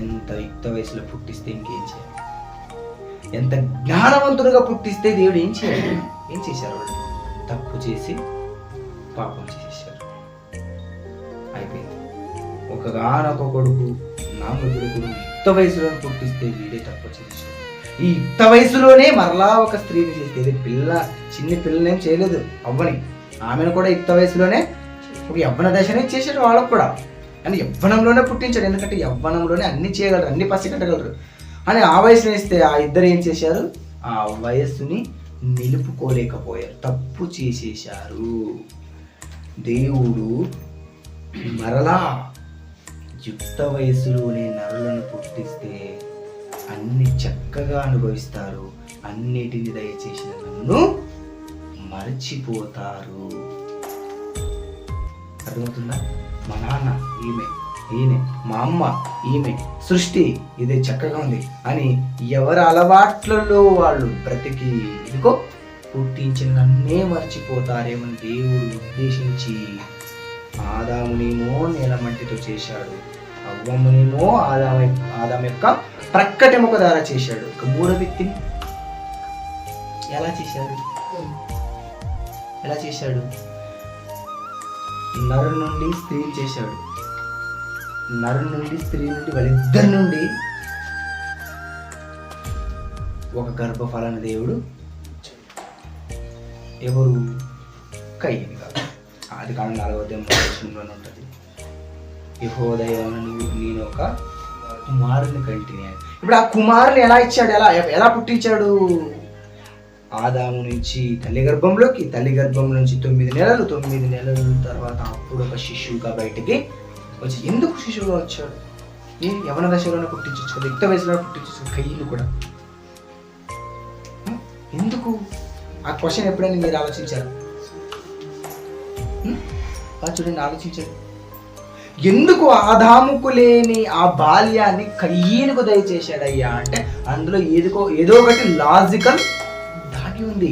ఎంత యుక్త వయసులో పుట్టిస్తే ఇంకేం చేయాలి? ఎంత జ్ఞానవంతుడుగా పుట్టిస్తే దేవుడు ఏం చేయాలి? ఏం చేశారు వాళ్ళు? తప్పు చేసి పాపం చేశారు అయిపోయింది. ఒకగానొక కొడుకు నా ముగ్గురు యుక్త వయసులో పుట్టిస్తే వీడే తప్పు చేశారు ఈ యుక్త వయసులోనే మరలా ఒక స్త్రీని చేసేది పిల్ల చిన్న పిల్లనేం చేయలేదు అవ్వని. ఆమెను కూడా యుక్త వయసులోనే ఒక యవ్వన దశనే చేశాడు వాళ్ళకు కూడా. అని యవ్వనంలోనే పుట్టించాడు. ఎందుకంటే యవ్వనంలోనే అన్ని చేయగలరు అన్ని పసిగట్టగలరు అని ఆ వయసుని ఇస్తే ఆ ఇద్దరు ఏం చేశారు? ఆ వయస్సుని నిలుపుకోలేకపోయారు. తప్పు చేసేశారు. దేవుడు మరలా యుక్త వయసులోనే నరులను పుట్టిస్తే అన్ని చక్కగా అనుభవిస్తారు. అన్నిటిని దయచేసిన నన్ను మర్చిపోతారు. అర్థమవుతుందా? మా నాన్న ఈమె ఈయన మా అమ్మ ఈమె సృష్టి ఇదే చక్కగా ఉంది అని ఎవరి అలవాట్లలో వాళ్ళు బ్రతికి ఇదిగో పుట్టించిన నన్నే మర్చిపోతారేమని దేవుడు ఉద్దేశించి. ఆదామునేమో నేలమట్టితో చేశాడు. అవ్వమ్మనేమో ఆదామ ఆదాం యొక్క ప్రక్కటి ముఖ ద్వారా చేశాడు. ఇక మూడో వ్యక్తిని ఎలా చేశాడు? ఎలా చేశాడు? నరు నుండి స్త్రీ చేశాడు. నరు నుండి స్త్రీ నుండి వాళ్ళిద్దరి నుండి ఒక గర్భఫలాన్ని దేవుడు ఎవరు? కయ్యని కాదు. అది కాలం నాలుగవ ఉంటుంది. యహోదయం నేను ఒక కుమారుని కంటిని. అని. ఇప్పుడు ఆ కుమారుని ఎలా ఇచ్చాడు? ఎలా ఎలా పుట్టించాడు? ఆదాము నుంచి తల్లి గర్భంలోకి తల్లి గర్భం నుంచి తొమ్మిది నెలలు తొమ్మిది నెలల తర్వాత అప్పుడు ఒక శిశువుగా బయటికి వచ్చి ఎందుకు శిశువుగా వచ్చాడు? ఏ యవన దశలోనే పుట్టించవచ్చు కదా యుక్త వయసులో పుట్టించవచ్చు కయ్యలు కూడా. ఎందుకు? ఆ క్వశ్చన్ ఎప్పుడైనా మీరు ఆలోచించారు? చూడండి ఆలోచించారు ఎందుకు ఆదాముకు లేని ఆ బాల్యాన్ని కయ్యనుకు దయచేశాడయ్యా? అంటే అందులో ఏదికో ఏదో ఒకటి లాజికల్ దాగి ఉంది